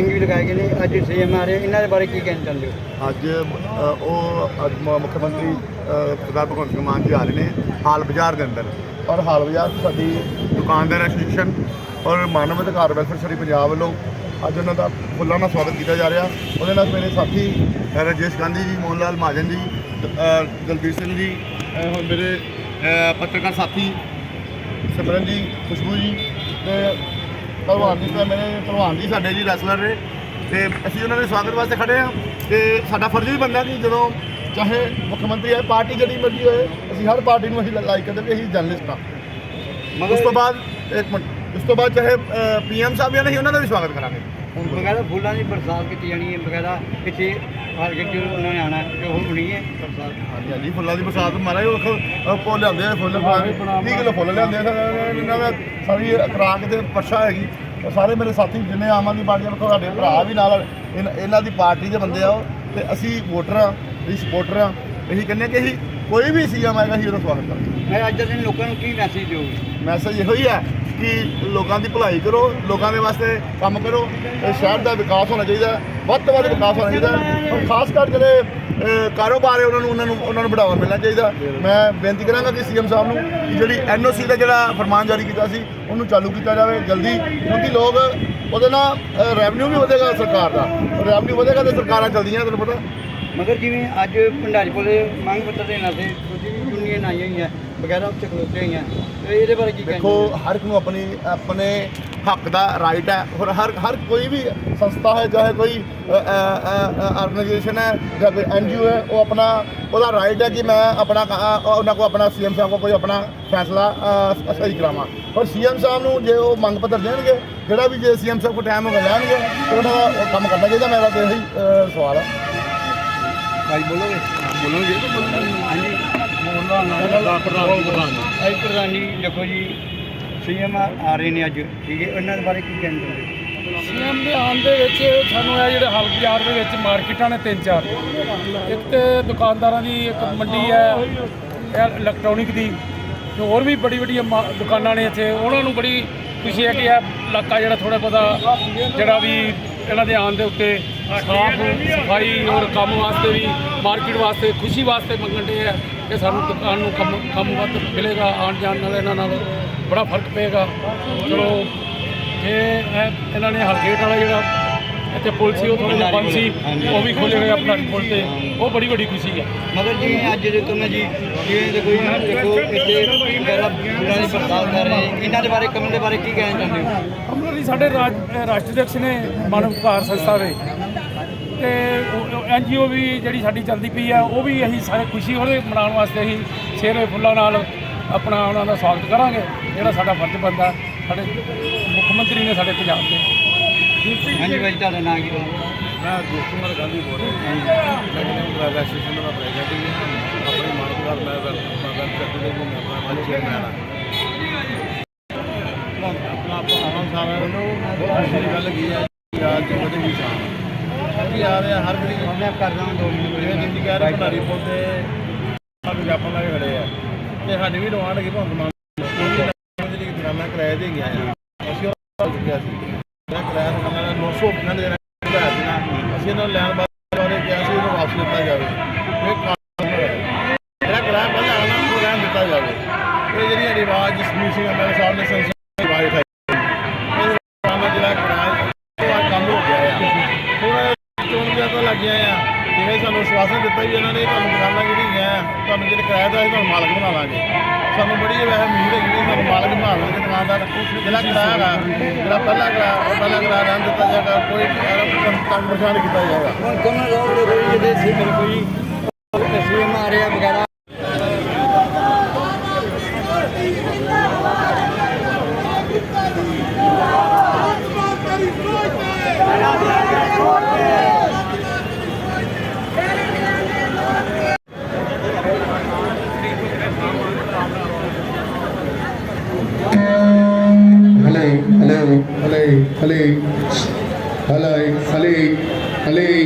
Bearing ਵੀ ਲਗਾਏ ਗਏ ਨੇ ਅੱਜ ਸੀਐਮ ਆ ਰਹੇ ਇਹਨਾਂ ਦੇ ਬਾਰੇ ਕੀ ਕਹਿਣਾ ਚਾਹੁੰਦੇ ਹੋ? ਅੱਜ ਅ, ਉਹ ਅੱਜ ਮ- ਮੁੱਖ ਮੰਤਰੀ ਅ, ਸਰਦਾਰ ਭਗਵੰਤ ਸਿੰਘ ਮਾਨ ਜੀ ਆ ਰਹੇ ਨੇ ਹਾਲ ਬਾਜ਼ਾਰ ਦੇ ਅੰਦਰ। ਔਰ ਹਾਲ ਬਾਜ਼ਾਰ ਸਾਡੀ ਦੁਕਾਨਦਾਰ ਐਸੋਸੀਏਸ਼ਨ ਔਰ ਮਾਨਵ ਅਧਿਕਾਰ ਵੈਲਫੇਅਰ ਸਰੀ ਪੰਜਾਬ ਵੱਲੋਂ ਅੱਜ ਉਹਨਾਂ ਦਾ ਫੁੱਲਾਂ ਨਾਲ ਸਵਾਗਤ ਕੀਤਾ ਜਾ ਰਿਹਾ। ਉਹਦੇ ਨਾਲ ਮੇਰੇ ਸਾਥੀ ਅ, ਰਾਜੇਸ਼ ਗਾਂਧੀ ਜੀ ਮੋਹਨ ਲਾਲ ਮਹਾਜਨ ਜੀ ਅ, ਦਲਬੀਰ ਸਿੰਘ ਜੀ ਅ, ਹੋਰ ਮੇਰੇ ਅ, ਪੱਤਰਕਾਰ ਸਾਥੀ ਸਿਮਰਨ ਜੀ ਖੁਸ਼ਬੂ ਜੀ ਤੇ ਭਲਵਾਨ ਜੀ ਤਾਂ ਮੇਰੇ ਭਲਵਾਨ ਜੀ ਸਾਡੇ ਜੀ ਰੈਸਲਰ ਨੇ ਤੇ ਅਸੀਂ ਉਹਨਾਂ ਦੇ ਸਵਾਗਤ ਵਾਸਤੇ ਖੜੇ ਆ ਤੇ ਸਾਡਾ ਫਰਜ਼ ਵੀ ਬਣਦਾ ਕਿ ਜਦੋਂ ਚਾਹੇ ਮੁੱਖ ਮੰਤਰੀ ਹੈ ਪਾਰਟੀ ਜਿਹੜੀ ਮਰਜ਼ੀ ਹੋਏ ਅਸੀਂ ਹਰ ਪਾਰਟੀ ਨੂੰ ਅਸੀਂ ਲਾਈਕ ਕਰਦੇ ਕਿ ਅਸੀਂ ਜਰਨਲਿਸਟ ਹਾਂ। ਉਸ ਤੋਂ ਬਾਅਦ ਇੱਕ ਮਿੰਟ ਉਸ ਤੋਂ ਬਾਅਦ ਚਾਹੇ ਪੀਐਮ ਸਾਹਿਬ ਵੀ ਨਹੀਂ ਉਹਨਾਂ ਦਾ ਵੀ ਸਵਾਗਤ ਕਰਾਂਗੇ। ਬਕਾਇਦਾ ਫੁੱਲਾਂ ਦੀ ਬਰਸਾਤ ਕੀਤੀ ਜਾਣੀ ਹੈ ਬਕਾਇਦਾ ਪਿੱਛੇ ਮਾਰਕੀਟ 'ਚ ਉਹਨਾਂ ਨੇ ਆਣਾ ਕਿ ਉਹ ਹੋਣੀ ਹੈ ਬਰਸਾਤ। ਹਾਂਜੀ ਹਾਂਜੀ ਫੁੱਲਾਂ ਦੀ ਬਰਸਾਤ ਮਾਰਾ ਉਹ ਫੁੱਲ ਲਿਆਉਂਦੇ ਆ ਫੁੱਲ 30 ਕਿਲੋ ਫੁੱਲ ਲਿਆਉਂਦੇ ਆ ਇਹਨਾਂ ਦਾ ਸਾਰੀ ਕਰਾਕ ਤੇ ਪਰਛਾ ਹੈਗੀ। ਸਾਰੇ ਮੇਰੇ ਸਾਥੀ ਜਿੰਨੇ ਆਮ ਆਦਮੀ ਪਾਰਟੀ ਦੇ ਸਾਡੇ ਭਰਾ ਵੀ ਨਾਲ ਇਹਨਾਂ- ਦੀ ਪਾਰਟੀ ਦੇ ਬੰਦੇ ਆ ਉਹ ਤੇ ਅਸੀਂ ਵੋਟਰ ਆ ਅਸੀਂ ਸਪੋਰਟਰ ਆ ਅਸੀਂ ਕਹਿੰਦੇ ਕਿ ਅਸੀਂ ਕੋਈ ਵੀ ਸੀਐਮ ਆਏਗਾ ਅਸੀਂ ਉਹਦਾ ਸਵਾਗਤ ਕਰਾਂਗੇ। ਮੈਂ ਅੱਜ ਦੇ ਦਿਨ ਲੋਕਾਂ ਨੂੰ ਕੀ ਮੈਸੇਜ ਦਿਓਗੇ? ਮੈਸੇਜ ਇਹੋ ਹੀ ਹੈ ਕਿ ਲੋਕਾਂ ਦੀ ਭਲਾਈ ਕਰੋ ਲੋਕਾਂ ਦੇ ਵਾਸਤੇ ਕੰਮ ਕਰੋ। ਇਹ ਸ਼ਹਿਰ ਦਾ ਵਿਕਾਸ ਹੋਣਾ ਚਾਹੀਦਾ ਵੱਧ ਤੋਂ ਵੱਧ ਵਿਕਾਸ ਹੋਣਾ ਚਾਹੀਦਾ ਔਰ ਖਾਸ ਕਰ ਜਿਹੜੇ ਅਹ, ਕਾਰੋਬਾਰ ਹੈ ਉਹਨਾਂ ਨੂੰ ਉਹਨਾਂ ਨੂੰ ਉਹਨਾਂ ਨੂੰ ਬੜਾਵਾ ਮਿਲਣਾ ਚਾਹੀਦਾ ਮੈਂ ਬੇਨਤੀ ਕਰਾਂਗਾ ਕਿ ਸੀਐਮ ਸਾਹਿਬ ਨੂੰ ਕਿ ਜਿਹੜੀ ਐਨਓਸੀ ਦਾ ਜਿਹੜਾ ਫਰਮਾਨ ਜਾਰੀ ਕੀਤਾ ਸੀ ਉਹਨੂੰ ਚਾਲੂ ਕੀਤਾ ਜਾਵੇ ਜਲਦੀ। ਕਿਉਂਕਿ ਲੋਕ ਉਹਦੇ ਨਾਲ ਰੈਵਨਿਊ ਵੀ ਵਧੇਗਾ ਸਰਕਾਰ ਦਾ। ਰੈਵਨਿਊ ਵਧੇਗਾ ਤੇ ਸਰਕਾਰਾਂ ਚੱਲਦੀਆਂ ਤੁਹਾਨੂੰ ਪਤਾ। ਮਗਰ ਜਿਵੇਂ ਅੱਜ ਭੰਡਾਰੀ ਕੋਲੇ ਮੰਗ ਪੱਤਰ ਦੇਣ ਵਾਸਤੇ ਕੁਝ ਯੂਨੀਅਨ ਆਈਆਂ ਹੋਈਆਂ। ਬਕਾਇਦਾ ਉੱਥੇ ਖਲੋਤੇ ਹੋਈਆਂ ਤੇ ਇਹਦੇ ਬਾਰੇ ਕੀ ਦੇਖੋ ਹਰ ਇੱਕ ਨੂੰ ਆਪਣੀ ਆਪਣੇ ਹੱਕ ਦਾ ਰਾਈਟ ਹੈ। ਔਰ ਹਰ ਹਰ ਕੋਈ ਵੀ ਸੰਸਥਾ ਹੈ ਚਾਹੇ ਕੋਈ ਆਰਗੇਨਾਈਜੇਸ਼ਨ ਹੈ ਜਾਂ ਕੋਈ ਐਨਜੀਓ ਹੈ ਉਹ ਆਪਣਾ ਉਹਦਾ ਰਾਈਟ ਹੈ ਕਿ ਮੈਂ ਆਪਣਾ ਅ, ਉਹਨਾਂ ਕੋ ਆਪਣਾ ਸੀਐਮ ਸਾਹਿਬ ਕੋ ਕੋਈ ਆਪਣਾ ਫੈਸਲਾ ਅ, ਸਹੀ ਕਰਾਵਾਂ। ਔਰ ਸੀਐਮ ਸਾਹਿਬ ਨੂੰ ਜੇ ਉਹ ਮੰਗ ਪੱਤਰ ਦੇਣਗੇ ਜਿਹੜਾ ਵੀ ਜੇ ਸੀਐਮ ਸਾਹਿਬ ਕੋ ਟਾਈਮ ਹੋ ਗਿਆ ਲੈਣਗੇ ਤੇ ਉਹਨਾਂ ਦਾ ਉਹ ਕੰਮ ਕਰਨਾ ਚਾਹੀਦਾ। ਮੇਰਾ ਤਾਂ ਇਹੀ ਅ, ਸਵਾਲ ਹੈ। ਭਾਈ ਬੋਲੋਗੇ? ਬੋਲੋਗੇ? ਹਾਂਜੀ। ਅੱਜ ਪ੍ਰਧਾਨੀ ਦੇਖੋ ਜੀ, ਸੀਐਮ ਆ ਰਹੇ ਨੇ ਅੱਜ, ਠੀਕ ਹੈ? ਉਹਨਾਂ ਦੇ ਬਾਰੇ ਕੀ ਕਹਿਣਾ ਚਾਹੁੰਦੇ ਹੋ? ਸੀਐਮ ਦੇ ਆਉਣ ਦੇ ਵਿੱਚ ਸਾਨੂੰ ਇਹ ਜਿਹੜੇ ਹਲ ਬਾਜ਼ਾਰ ਦੇ ਵਿੱਚ ਮਾਰਕੀਟਾਂ ਨੇ ਤਿੰਨ ਚਾਰ। ਇੱਕ ਤੇ ਦੁਕਾਨਦਾਰਾਂ ਦੀ ਇੱਕ ਮੰਡੀ ਹੈ, ਇਹ ਇਲੈਕਟ੍ਰੋਨਿਕ ਦੀ। ਤੇ ਹੋਰ ਵੀ ਬੜੀ ਵੱਡੀਆਂ ਮਾ- ਦੁਕਾਨਾਂ ਨੇ ਇੱਥੇ। ਉਹਨਾਂ ਨੂੰ ਬੜੀ ਖੁਸ਼ੀ ਹੈ ਕਿ ਇਹ ਇਲਾਕਾ ਜਿਹੜਾ ਥੋੜਾ ਬਹੁਤਾ ਜਿਹੜਾ ਵੀ ਇਹਨਾਂ ਦੇ ਆਉਣ ਦੇ ਉੱਤੇ ਸਾਫ਼ ਸਫ਼ਾਈ ਔਰ ਕੰਮ ਵਾਸਤੇ ਵੀ ਮਾਰਕੀਟ ਵਾਸਤੇ ਖੁਸ਼ੀ ਵਾਸਤੇ ਮੰਗਣ ਦੇ ਹੈ ਕਿ ਸਾਨੂੰ ਦੁਕਾਨ ਨੂੰ ਕੰਮ ਕੰਮ ਵੱਧ ਮਿਲੇਗਾ ਆਉਣ ਜਾਣ ਨਾਲ ਇਹਨਾਂ ਨਾਲ ਬੜਾ ਫ਼ਰਕ ਪਏਗਾ। ਚਲੋ ਇਹ ਇਹ ਇਹਨਾਂ ਨੇ ਹਲਗੇਟ ਵਾਲਾ ਜਿਹੜਾ ਇੱਥੇ ਪੁਲ ਸੀ ਉਹ ਥੋੜਾ ਜਿਹਾ ਬੰਦ ਸੀ ਉਹ ਵੀ ਖੋਲ੍ਹਿਆ ਗਿਆ ਆਪਣਾ ਪੁਲ ਤੇ। ਉਹ ਬੜੀ ਵੱਡੀ ਖੁਸ਼ੀ ਹੈ ਮਗਰ ਜਿਵੇਂ ਅੱਜ ਦੇ ਤੁਮ ਜੀ ਜਿਵੇਂ ਦੇ ਕੋਈ ਦੇਖੋ ਇੱਥੇ ਵਗੈਰਾ ਫੁੱਲਾਂ ਦੀ ਬਰਸਾਤ ਕਰ ਰਹੇ ਇਹਨਾਂ ਦੇ ਬਾਰੇ ਕੰਮ ਦੇ ਬਾਰੇ ਕੀ ਕਹਿਣਾ ਚਾਹੁੰਦੇ ਹੋ? ਅਮਰ ਜੀ ਸਾਡੇ ਰਾਜ ਰਾਸ਼ਟਰੀ ਅਧਿਕਸ਼ ਨੇ ਮਾਨਵ ਅਧਿਕਾਰ ਸੰਸਥਾ ਦੇ ਤੇ ਐਨਜੀਓ ਵੀ ਜਿਹੜੀ ਸਾਡੀ ਚੱਲਦੀ ਪਈ ਆ ਉਹ ਵੀ ਅਸੀਂ ਸਾਰੇ ਖੁਸ਼ੀ ਉਹਦੇ ਮਨਾਉਣ ਵਾਸਤੇ ਅਸੀਂ ਛੇਰੇ ਫੁੱਲਾਂ ਨਾਲ ਆਪਣਾ ਉਹਨਾਂ ਦਾ ਸਵਾਗਤ ਕਰਾਂਗੇ ਜਿਹੜਾ ਸਾਡਾ ਫਰਜ਼ ਬਣਦਾ ਸਾਡੇ ਮੁੱਖ ਮੰਤਰੀ ਨੇ ਸਾਡੇ ਪੰਜਾਬ ਦੇ। ਹਾਂਜੀ ਭਾਈ ਤੁਹਾਡਾ ਨਾਮ ਕੀ ਹੈ? ਮੈਂ ਕੁਮਾਰ ਗਾਂਧੀ ਬੋਲ ਰਿਹਾ। ਹਾਂ ਸੈਕੰਡਰੀ ਐਸੋਸੀਏਸ਼ਨ ਦਾ ਪ੍ਰੈਜ਼ੀਡੈਂਟ ਹਾਂ ਆਪਣੀ ਮਾਨਵਕਾਰ ਮੈਂ ਵੈਲਫੇਅਰ ਸੈਕਟਰੀ ਦੇ ਮੈਂ ਆਪਣਾ ਚੇਅਰਮੈਨ ਹਾਂ। ਆਪਣਾ ਆਪਣਾ ਸਾਰਾ ਬਹੁਤ ਖੁਸ਼ੀ ਦੀ ਗੱਲ ਕੀ ਹੈ ਅੱਜ ਉਹਦੇ ਵੀ ਆ ਰਿਹਾ ਹਰ ਗਲੀ ਮੈਂ ਕਰ ਰਹਾ ਹਾਂ ਦੋ ਜਿਵੇਂ ਮਿੰਟ ਜਿੰਦੀ ਕਹਿ ਰਹੇ ਭੰਡਾਰੀ ਪੁੱਲ ਤੇ ਸਭ ਵਿਗਿਆਪਨ ਲਾ ਕੇ ਖੜੇ ਆ। ਤੇ ਸਾਡੀ ਵੀ ਡਿਮਾਂਡ ਹੈਗੀ ਭੰਗ ਮਾਨ ਦੀ ਜਿਹੜੀ ਦੁਕਾਨਾਂ ਕਿਰਾਏ ਤੇ ਗਿਆ ਆ। ਅਸੀਂ ਉਹ ਚੁੱਕਿਆ ਸੀ। ਜਿਹੜਾ ਕਿਰਾਇਆ ਦੁਕਾਨਾਂ ਦਾ 900 ਇਹਨਾਂ ਦੇ ਜਿਹੜਾ ਦੇਣਾ ਅਸੀਂ ਇਹਨਾਂ ਨੂੰ ਲੈਣ ਬਾਰੇ ਕਿਹਾ ਸੀ ਇਹਨੂੰ ਵਾਪਸ ਦਿੱਤਾ ਜਾਵੇ। ਇਹ। ਜਿਹੜਾ ਕਿਰਾਇਆ ਪਹਿਲਾਂ ਆਉਣਾ ਉਹ ਰਹਿਣ ਦਿੱਤਾ ਜਾਵੇ। ਇਹ ਜਿਹੜੀ ਸਾਡੀ ਆਵਾਜ਼ ਜਸਮੀਤ ਸਿੰਘ ਐਮਐਲਏ ਸਾਹਿਬ ਨੇ ਸੰਸਦ ਦੀ ਆਵਾਜ਼ ਮਾਲਕ ਬਣਾ ਲਾਂਗੇ। ਸਾਨੂੰ ਬੜੀ ਵੈਸੇ ਉਮੀਦ ਹੈ ਕਿ ਸਾਨੂੰ ਮਾਲਕ ਬਣਾ ਲਾਂਗੇ ਦੁਕਾਨਦਾਰ ਜਿਹੜਾ ਕਿਰਾਇਆ ਹੈਗਾ, ਜਿਹੜਾ ਪਹਿਲਾ ਕਿਰਾਇਆ ਪਹਿਲਾ ਕਿਰਾਇਆ ਰਹਿਣ ਦਿੱਤਾ ਜਾਏਗਾ, ਕੋਈ ਤੰਗ ਪਰੇਸ਼ਾਨ ਕੀਤਾ ਜਾਏਗਾ। হলেই হলাই হলেই হলেই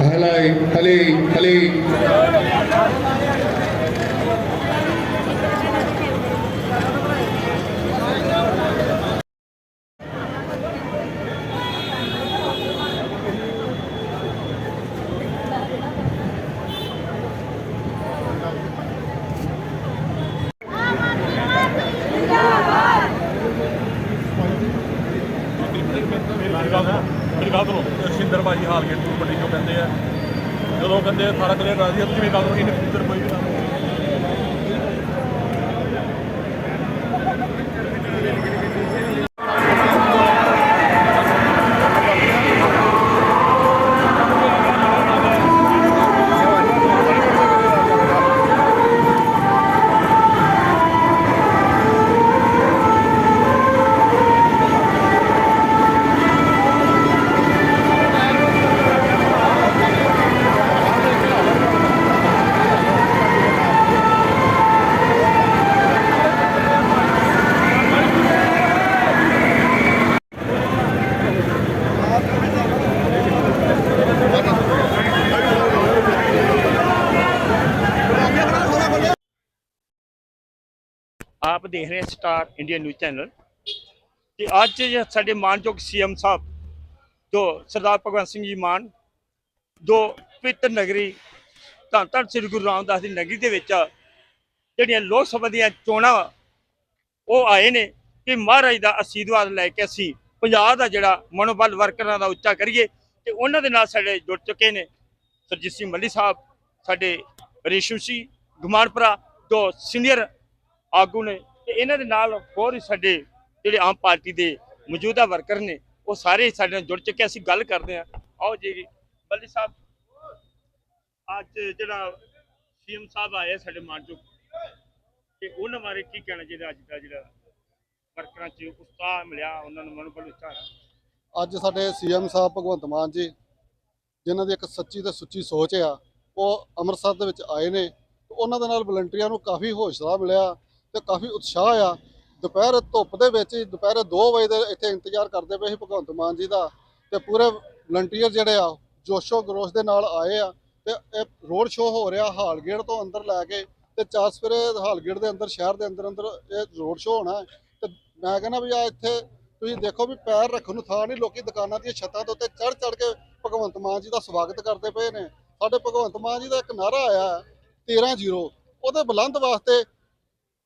হলাই হলেই হলেই ਦੇਖ ਰਹੇ ਸਟਾਰ ਇੰਡੀਆ ਨਿਊਜ਼ ਚੈਨਲ। ਤੇ ਅੱਜ ਸਾਡੇ ਮਾਨਯੋਗ ਸੀਐਮ ਸਾਹਿਬ ਜੋ ਸਰਦਾਰ ਭਗਵੰਤ ਸਿੰਘ ਜੀ ਮਾਨ ਜੋ ਪਵਿੱਤਰ ਨਗਰੀ ਧੰਨ ਧੰਨ ਸ੍ਰੀ ਗੁਰੂ ਰਾਮਦਾਸ ਦੀ ਨਗਰੀ ਦੇ ਵਿੱਚ ਜਿਹੜੀਆਂ ਲੋਕ ਸਭਾ ਦੀਆਂ ਚੋਣਾਂ ਵਾ, ਉਹ ਆਏ ਨੇ ਕਿ ਮਹਾਰਾਜ ਦਾ ਅਸੀਰਵਾਦ ਲੈ ਕੇ ਅਸੀਂ ਪੰਜਾਬ ਦਾ ਜਿਹੜਾ ਮਨੋਬਲ ਵਰਕਰਾਂ ਦਾ ਉੱਚਾ ਕਰੀਏ ਤੇ ਉਹਨਾਂ ਦੇ ਨਾਲ ਸਾਡੇ ਜੁੜ ਚੁੱਕੇ ਨੇ। ਸਰਜੀਤ ਸਿੰਘ ਮੱਲੀ ਸਾਹਿਬ ਸਾਡੇ ਰੇਸ਼ਮ ਸੀ ਗੁਮਾਨਪੁਰਾ ਜੋ ਸੀਨੀਅਰ ਆਗੂ ਨੇ ਤੇ ਇਹਨਾਂ ਦੇ ਨਾਲ ਹੋਰ ਸਾਡੇ ਜਿਹੜੇ ਆਮ ਪਾਰਟੀ ਦੇ ਮੌਜੂਦਾ ਵਰਕਰ ਨੇ, ਉਹ ਸਾਰੇ ਸਾਡੇ ਨਾਲ ਜੁੜ ਚੁੱਕੇ ਅਸੀਂ ਗੱਲ ਕਰਦੇ ਹਾਂ। ਆਓ ਜੀ, ਬੱਲੀ ਸਾਹਿਬ, ਅੱਜ ਜਿਹੜਾ ਸੀਐਮ ਸਾਹਿਬ ਆਏ ਸਾਡੇ ਮਾਨਯੋਗ, ਤੇ ਉਹਨਾਂ ਬਾਰੇ ਕੀ ਕਹਿਣਾ ਚਾਹੀਦਾ ਅੱਜ ਦਾ ਜਿਹੜਾ ਵਰਕਰਾਂ 'ਚ ਉਤਸ਼ਾਹ ਮਿਲਿਆ, ਉਹਨਾਂ ਨੂੰ ਮਨੋਬਲ ਉੱਚਾ ਅੱਜ ਸਾਡੇ ਸੀਐਮ ਸਾਹਿਬ ਭਗਵੰਤ ਮਾਨ ਜੀ, ਜਿਨ੍ਹਾਂ ਦੀ ਇੱਕ ਸੱਚੀ ਤੇ ਸੁੱਚੀ ਸੋਚ ਆ, ਉਹ ਅੰਮ੍ਰਿਤਸਰ ਦੇ ਵਿੱਚ ਆਏ ਨੇ ਉਹਨਾਂ ਦੇ ਨਾਲ ਵਲੰਟੀਅਰਾਂ ਨੂੰ ਕਾਫੀ ਹੌਸਲਾ ਮਿਲਿਆ। ਤੇ ਕਾਫੀ ਉਤਸ਼ਾਹ ਆ। ਦੁਪਹਿਰ ਧੁੱਪ ਦੇ ਵਿੱਚ ਹੀ ਦੁਪਹਿਰੇ 2 ਵਜੇ ਦੇ ਇੱਥੇ ਇੰਤਜ਼ਾਰ ਕਰਦੇ ਪਏ ਸੀ ਭਗਵੰਤ ਮਾਨ ਜੀ ਦਾ। ਤੇ ਪੂਰੇ ਵਲੰਟੀਅਰ ਜਿਹੜੇ ਆ ਜੋਸ਼ੋ ਗਰੋਸ਼ ਦੇ ਨਾਲ ਆਏ ਆ ਤੇ ਇਹ ਰੋਡ ਸ਼ੋਅ ਹੋ ਰਿਹਾ ਹਾਲਗੇਟ ਤੋਂ ਅੰਦਰ ਲੈ ਕੇ ਤੇ ਚਾਰ ਸਵੇਰੇ ਹਾਲਗੇਟ ਦੇ ਅੰਦਰ ਸ਼ਹਿਰ ਦੇ ਅੰਦਰ ਅੰਦਰ ਇਹ ਰੋਡ ਸ਼ੋਅ ਹੋਣਾ ਹੈ। ਤੇ ਮੈਂ ਕਹਿੰਦਾ ਵੀ ਆ ਇੱਥੇ ਤੁਸੀਂ ਦੇਖੋ ਵੀ ਪੈਰ ਰੱਖਣ ਨੂੰ ਥਾਂ ਨਹੀਂ ਲੋਕੀ ਦੁਕਾਨਾਂ ਦੀਆਂ ਛੱਤਾਂ ਦੇ ਉੱਤੇ ਚੜ ਚੜ ਕੇ ਭਗਵੰਤ ਮਾਨ ਜੀ ਦਾ ਸਵਾਗਤ ਕਰਦੇ ਪਏ ਨੇ। ਸਾਡੇ ਭਗਵੰਤ ਮਾਨ ਜੀ ਦਾ ਇੱਕ ਨਾਰਾ ਆਇਆ ਹੈ, 13-0 ਉਹਦੇ ਬੁਲੰਦ ਵਾਸਤੇ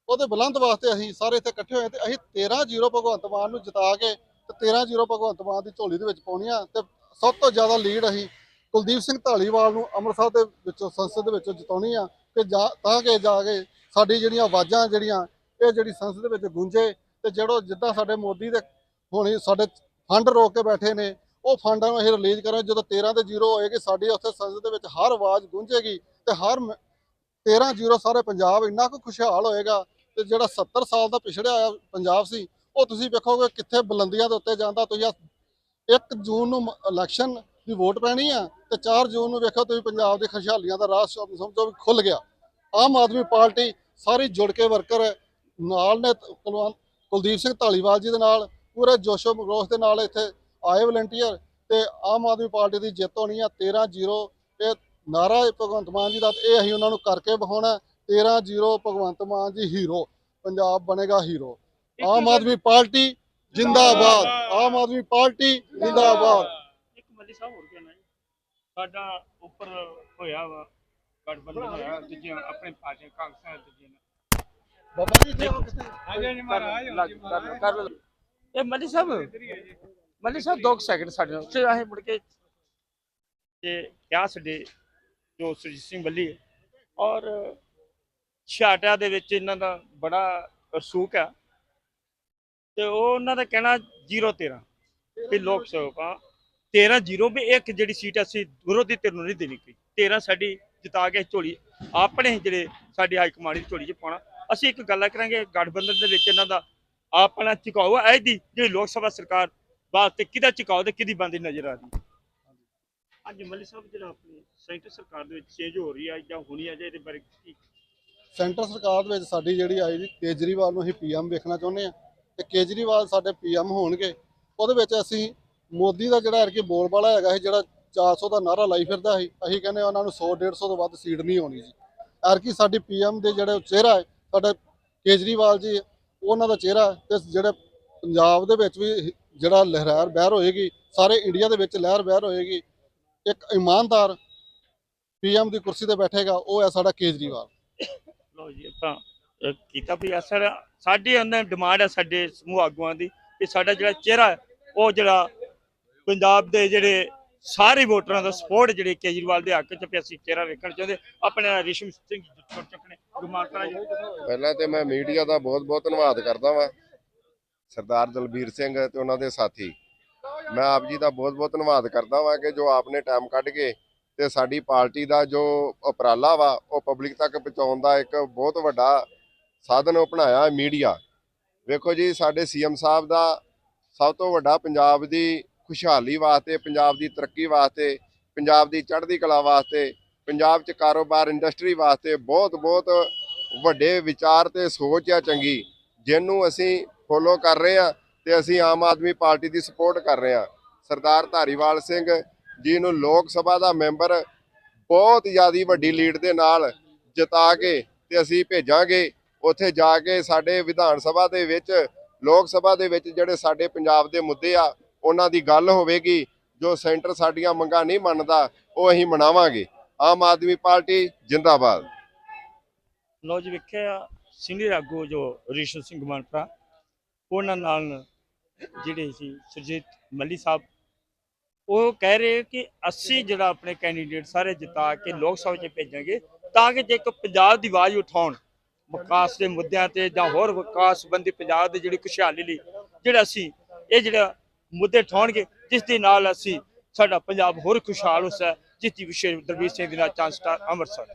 ਉਹਦੇ ਬੁਲੰਦ ਵਾਸਤੇ ਅਸੀਂ ਸਾਰੇ ਇੱਥੇ ਇਕੱਠੇ ਹੋਏ ਤੇ ਅਸੀਂ 13-0 ਭਗਵੰਤ ਮਾਨ ਨੂੰ ਜਿਤਾ ਕੇ ਤੇ 13-0 ਭਗਵੰਤ ਮਾਨ ਦੀ ਝੋਲੀ ਦੇ ਵਿੱਚ ਪਾਉਣੀ ਆ ਤੇ ਸਭ ਤੋਂ ਜ਼ਿਆਦਾ ਲੀਡ ਅਸੀਂ ਕੁਲਦੀਪ ਸਿੰਘ ਢਾਲੀਵਾਲ ਨੂੰ ਅੰਮ੍ਰਿਤਸਰ ਦੇ ਵਿੱਚੋਂ ਸੰਸਦ ਦੇ ਵਿੱਚੋਂ ਜਿਤਾਉਣੀ ਆ ਕਿ ਜਾ ਤਾਂ ਕਿ ਜਾ ਕੇ ਸਾਡੀ ਜਿਹੜੀਆਂ ਆਵਾਜ਼ਾਂ ਜਿਹੜੀਆਂ, ਇਹ ਜਿਹੜੀ ਸੰਸਦ ਦੇ ਵਿੱਚ ਗੂੰਜੇ ਤੇ ਜਿਹੜੋ ਜਿੱਦਾਂ ਸਾਡੇ ਮੋਦੀ ਦੇ ਹੋਣੀ ਸਾਡੇ ਫੰਡ ਰੋਕ ਕੇ ਬੈਠੇ ਨੇ, ਉਹ ਫੰਡਾਂ ਨੂੰ ਅਸੀਂ ਰਿਲੀਜ਼ ਕਰਾਂ ਜਦੋਂ 13 ਤੇ 0 ਹੋਏਗੀ, ਸਾਡੀ ਉੱਥੇ ਸੰਸਦ ਦੇ ਵਿੱਚ ਹਰ ਆਵਾਜ਼ ਗੂੰਜੇਗੀ ਤੇ ਹਰ 13 0 ਸਾਰੇ ਪੰਜਾਬ ਇੰਨਾ ਕੁ ਖੁਸ਼ਹਾਲ ਹੋਏਗਾ ਤੇ ਜਿਹੜਾ 70 ਸਾਲ ਦਾ ਪਿਛੜਿਆ ਹੋਇਆ ਪੰਜਾਬ ਸੀ, ਉਹ ਤੁਸੀਂ ਵੇਖੋਗੇ ਕਿੱਥੇ ਬੁਲੰਦੀਆਂ ਦੇ ਉੱਤੇ ਜਾਂਦਾ, ਤੁਸੀਂ 1 ਜੂਨ ਨੂੰ ਇਲੈਕਸ਼ਨ ਦੀ ਵੋਟ ਪੈਣੀ ਆ ਤੇ 4 ਜੂਨ ਨੂੰ ਵੇਖੋ ਤੁਸੀਂ ਪੰਜਾਬ ਦੇ ਖੁਸ਼ਹਾਲੀਆਂ ਦਾ ਰਾਹ ਸਮਝੋ ਵੀ ਖੁੱਲ ਗਿਆ। ਆਮ ਆਦਮੀ ਪਾਰਟੀ ਸਾਰੀ ਜੁੜ ਕੇ ਵਰਕਰ ਨਾਲ ਨੇ, ਕੁਲਵੰਤ, ਕੁਲਦੀਪ ਸਿੰਘ ਢਾਲੀਵਾਲ ਜੀ ਦੇ ਨਾਲ, ਪੂਰੇ ਜੋਸ਼ੋ ਮਗਰੋਸ਼ ਦੇ ਨਾਲ ਇੱਥੇ ਆਏ ਵਲੰਟੀਅਰ ਤੇ ਆਮ ਆਦਮੀ ਪਾਰਟੀ ਦੀ ਜਿੱਤ ਹੋਣੀ ਆ 13-0 ਇਹ ਨਾਰਾ ਭਗਵੰਤ ਮਾਨ ਜੀ ਦਾ ਇਹ ਅਸੀਂ ਉਹਨਾਂ ਨੂੰ ਕਰਕੇ ਵਿਖਾਉਣਾ। 13-0 ਭਗਵੰਤ ਮਾਨ ਜੀ ਹੀਰੋ ਪੰਜਾਬ ਬਣੇਗਾ ਹੀਰੋ। ਆਮ ਆਦਮੀ ਪਾਰਟੀ ਜਿੰਦਾਬਾਦ ਆਮ ਆਦਮੀ ਪਾਰਟੀ ਜਿੰਦਾਬਾਦ। ਇੱਕ ਮੱਲੀ ਸਾਹਿਬ ਹੋਰ ਕਹਿਣਾ ਹੈ ਸਾਡਾ ਉੱਪਰ ਹੋਇਆ ਵਾ ਗਠਬੰਧਨ ਹੋਇਆ ਦੂਜੀਆਂ ਆਪਣੇ ਪਾਰਟੀਆਂ ਕਾਂਗਰਸ ਦੂਜੀਆਂ ਬਾਬਾ ਜੀ ਜੀ ਕਰ ਕਰ ਲਓ। ਇਹ ਮੱਲੀ ਸਾਹਿਬ ਮੱਲੀ ਸਾਹਿਬ 2 ਸੈਕਿੰਡ ਸਾਡੇ ਨਾਲ। ਤੇ ਅਸੀਂ ਮੁੜ ਕੇ। ਤੇ ਕਿਆ ਸਾਡੇ ਜੋ ਸੁਰਜੀਤ ਸਿੰਘ ਬੱਲੀ ਔਰ ਛਾਟਾ ਦੇ ਵਿੱਚ ਇਹਨਾਂ ਦਾ ਬੜਾ ਰਸੂਕ ਆ। ਤੇ ਉਹ ਉਹਨਾਂ ਦਾ ਕਹਿਣਾ 0-13 ਲੋਕ ਸਭਾ 13-0 ਵੀ ਇੱਕ ਜਿਹੜੀ ਸੀਟ ਅਸੀਂ ਵਿਰੋਧੀ ਧਿਰ ਨੂੰ ਨਹੀਂ ਦੇਣੀ ਕੋਈ। 13 ਸਾਡੀ ਜਿਤਾ ਕੇ ਝੋਲੀ, ਆਪਣੇ ਜਿਹੜੇ ਸਾਡੇ ਹਾਈ ਕਮਾਂਡ ਦੀ ਝੋਲੀ 'ਚ ਪਾਉਣਾ। ਅਸੀਂ ਇੱਕ ਗੱਲ ਕਰਾਂਗੇ, ਗਠਬੰਧਨ ਦੇ ਵਿੱਚ ਇਹਨਾਂ ਦਾ ਆਪਣਾ ਝੁਕਾਓ ਹੈ ਦੀ ਜਿਹੜੀ ਲੋਕ ਸਭਾ ਸਰਕਾਰ ਵਾਸਤੇ ਕਿਹਦਾ ਝੁਕਾਓ ਤੇ ਕਿਹਦੀ ਬੰਦੀ ਨਜ਼ਰ ਆ ਰਹੀ। ਅੱਜ ਮੱਲੀ ਸਾਹਿਬ, ਜਿਹੜਾ ਆਪਣੀ ਸੈਂਟਰ ਸਰਕਾਰ ਦੇ ਵਿੱਚ ਚੇਂਜ ਹੋ ਰਹੀ ਆ ਜਾਂ ਹੋਣੀ ਹੈ ਜਾਂ ਇਹਦੇ ਬਾਰੇ ਕੀ ਸੈਂਟਰ ਸਰਕਾਰ ਦੇ ਵਿੱਚ ਸਾਡੀ ਜਿਹੜੀ ਆਈ ਜੀ ਕੇਜਰੀਵਾਲ ਨੂੰ ਅਸੀਂ ਪੀਐਮ ਵੇਖਣਾ ਚਾਹੁੰਦੇ ਆ ਤੇ ਕੇਜਰੀਵਾਲ ਸਾਡੇ ਪੀਐਮ ਹੋਣਗੇ, ਉਹਦੇ ਵਿੱਚ ਅਸੀਂ ਮੋਦੀ ਦਾ ਜਿਹੜਾ ਅਰਕੇ ਬੋਲਬਾਲਾ ਹੈਗਾ ਸੀ, ਜਿਹੜਾ 400 ਦਾ ਨਾਰਾ ਲਾਈ ਫਿਰਦਾ ਸੀ, ਅਸੀਂ ਕਹਿੰਦੇ ਉਹਨਾਂ ਨੂੰ 100 150 ਤੋਂ ਵੱਧ ਸੀਟ ਨਹੀਂ ਆਉਣੀ ਜੀ। ਅਰਕੀ ਸਾਡੀ ਪੀਐਮ ਦੇ ਜਿਹੜੇ ਚਿਹਰਾ ਹੈ, ਸਾਡਾ ਕੇਜਰੀਵਾਲ ਜੀ, ਉਹਨਾਂ ਦਾ ਚਿਹਰਾ ਹੈ ਤੇ ਜਿਹੜੇ ਪੰਜਾਬ ਦੇ ਵਿੱਚ ਵੀ ਜਿਹੜਾ ਲਹਿਰਾਰ ਬਹਿਰ ਹੋਏਗੀ, ਸਾਰੇ ਇੰਡੀਆ ਦੇ ਵਿੱਚ ਲਹਿਰ ਬਹਿਰ ਹੋਏਗੀ, ਇੱਕ ਇਮਾਨਦਾਰ ਪੀਐਮ ਦੀ ਕੁਰਸੀ ਤੇ ਬੈਠੇਗਾ, ਉਹ ਹੈ ਸਾਡਾ ਕੇਜਰੀਵਾਲ। ਲਓ ਜੀ ਆਪਾਂ ਅਹ, ਕੀਤਾ ਵੀ ਅਸਰ ਸਾਡੇ ਅੰਦਰ ਡਿਮਾਂਡ ਹੈ ਸਾਡੇ ਸਮੂਹ ਆਗੂਆਂ ਦੀ ਕਿ ਸਾਡਾ ਜਿਹੜਾ ਚਿਹਰਾ ਹੈ, ਉਹ ਜਿਹੜਾ ਪੰਜਾਬ ਦੇ ਜਿਹੜੇ ਸਾਰੇ ਵੋਟਰਾਂ ਦਾ ਸਪੋਰਟ ਜਿਹੜੇ ਕੇਜਰੀਵਾਲ ਦੇ ਹੱਕ 'ਚ ਵੀ ਅਸੀਂ ਚਿਹਰਾ ਵੇਖਣ ਚਾਹੁੰਦੇ ਆਪਣੇ ਨਾਲ ਰਿਸ਼ਮ ਸਿੰਘ ਜੀ ਚੱਕਣੇ ਗੁਮਾਨਤਰਾ ਜੀ। ਪਹਿਲਾਂ ਤੇ ਮੈਂ ਮੀਡੀਆ ਦਾ ਬਹੁਤ-ਬਹੁਤ ਧੰਨਵਾਦ ਕਰਦਾ ਵਾਂ ਸਰਦਾਰ ਦਲਬੀਰ ਸਿੰਘ ਤੇ ਉਹਨਾਂ ਦੇ ਸਾਥੀ। ਮੈਂ ਆਪ ਜੀ ਦਾ ਬਹੁਤ-ਬਹੁਤ ਧੰਨਵਾਦ ਕਰਦਾ ਵਾਂ ਕਿ ਜੋ ਆਪਨੇ ਟਾਈਮ ਕੱਢ ਕੇ ਤੇ ਸਾਡੀ ਪਾਰਟੀ ਦਾ ਜੋ ਉਪਰਾਲਾ ਵਾ, ਉਹ ਪਬਲਿਕ ਤੱਕ ਪਹੁੰਚਾਉਣ ਦਾ ਇੱਕ ਬਹੁਤ ਵੱਡਾ ਸਾਧਨ ਅਪਣਾਇਆ ਹੈ ਮੀਡੀਆ ਵੇਖੋ ਜੀ, ਸਾਡੇ ਸੀਐਮ ਸਾਹਿਬ ਦਾ ਸਭ ਤੋਂ ਵੱਡਾ ਪੰਜਾਬ ਦੀ ਖੁਸ਼ਹਾਲੀ ਵਾਸਤੇ, ਪੰਜਾਬ ਦੀ ਤਰੱਕੀ ਵਾਸਤੇ, ਪੰਜਾਬ ਦੀ ਚੜ੍ਹਦੀ ਕਲਾ ਵਾਸਤੇ, ਪੰਜਾਬ 'ਚ ਕਾਰੋਬਾਰ ਇੰਡਸਟਰੀ ਵਾਸਤੇ ਬਹੁਤ ਬਹੁਤ ਵੱਡੇ ਵਿਚਾਰ ਤੇ ਸੋਚ ਆ ਚੰਗੀ, ਜਿਹਨੂੰ ਅਸੀਂ ਫੋਲੋ ਕਰ ਰਹੇ ਆ ਤੇ ਅਸੀਂ ਆਮ ਆਦਮੀ ਪਾਰਟੀ ਦੀ ਸਪੋਰਟ ਕਰ ਰਹੇ ਆ। ਸਰਦਾਰ ਧਾਰੀਵਾਲ ਸਿੰਘ ਜੀ ਨੂੰ ਲੋਕ ਸਭਾ ਦਾ ਮੈਂਬਰ ਬਹੁਤ ਜ਼ਿਆਦੀ ਵੱਡੀ ਲੀਡ ਦੇ ਨਾਲ ਜਿਤਾ ਕੇ ਤੇ ਅਸੀਂ ਭੇਜਾਂਗੇ, ਉੱਥੇ ਜਾ ਕੇ ਸਾਡੇ ਵਿਧਾਨ ਸਭਾ ਦੇ ਵਿੱਚ, ਲੋਕ ਸਭਾ ਦੇ ਵਿੱਚ ਜਿਹੜੇ ਸਾਡੇ ਪੰਜਾਬ ਦੇ ਮੁੱਦੇ ਆ, ਉਹਨਾਂ ਦੀ ਗੱਲ ਹੋਵੇਗੀ, ਜੋ ਸੈਂਟਰ ਸਾਡੀਆਂ ਮੰਗਾਂ ਨਹੀਂ ਮੰਨਦਾ, ਉਹ ਅਸੀਂ ਮਨਾਵਾਂਗੇ। ਆਮ ਆਦਮੀ ਪਾਰਟੀ ਜਿੰਦਾਬਾਦ। ਲੋ ਜੀ, ਵੇਖਿਆ ਸੀਨੀਅਰ ਆਗੂ ਜੋ ਰਿਸ਼ਵ ਸਿੰਘ ਮਾਨਪਰਾ ਉਹਨਾਂ ਨਾਲ ਜਿਹੜੇ ਸੀ ਸੁਰਜੀਤ ਮੱਲੀ ਸਾਹਿਬ ਉਹ ਕਹਿ ਰਹੇ ਕਿ ਅਸੀਂ ਜਿਹੜਾ ਆਪਣੇ ਕੈਂਡੀਡੇਟ ਸਾਰੇ ਜਿਤਾ ਕੇ ਲੋਕ ਸਭਾ 'ਚ ਭੇਜਾਂਗੇ ਤਾਂ ਕਿ ਜੇ ਇੱਕ ਪੰਜਾਬ ਦੀ ਆਵਾਜ਼ ਉਠਾਉਣ, ਵਿਕਾਸ ਦੇ ਮੁੱਦਿਆਂ ਤੇ ਜਾਂ ਹੋਰ ਵਿਕਾਸ ਸੰਬੰਧੀ ਪੰਜਾਬ ਦੀ ਜਿਹੜੀ ਖੁਸ਼ਹਾਲੀ ਲਈ ਜਿਹੜਾ ਅਸੀਂ ਇਹ ਜਿਹੜਾ ਮੁੱਦੇ ਉਠਾਉਣਗੇ, ਜਿਸ ਦੇ ਨਾਲ ਅਸੀਂ ਸਾਡਾ ਪੰਜਾਬ ਹੋਰ ਖੁਸ਼ਹਾਲ ਹੋ ਜਿਸ ਦੀ ਵਿਸ਼ੇ ਦਰਬੀਰ ਸਿੰਘ ਦੇ ਨਾਲ ਚਾਂਸ ਸਟਾਰ ਅੰਮ੍ਰਿਤਸਰ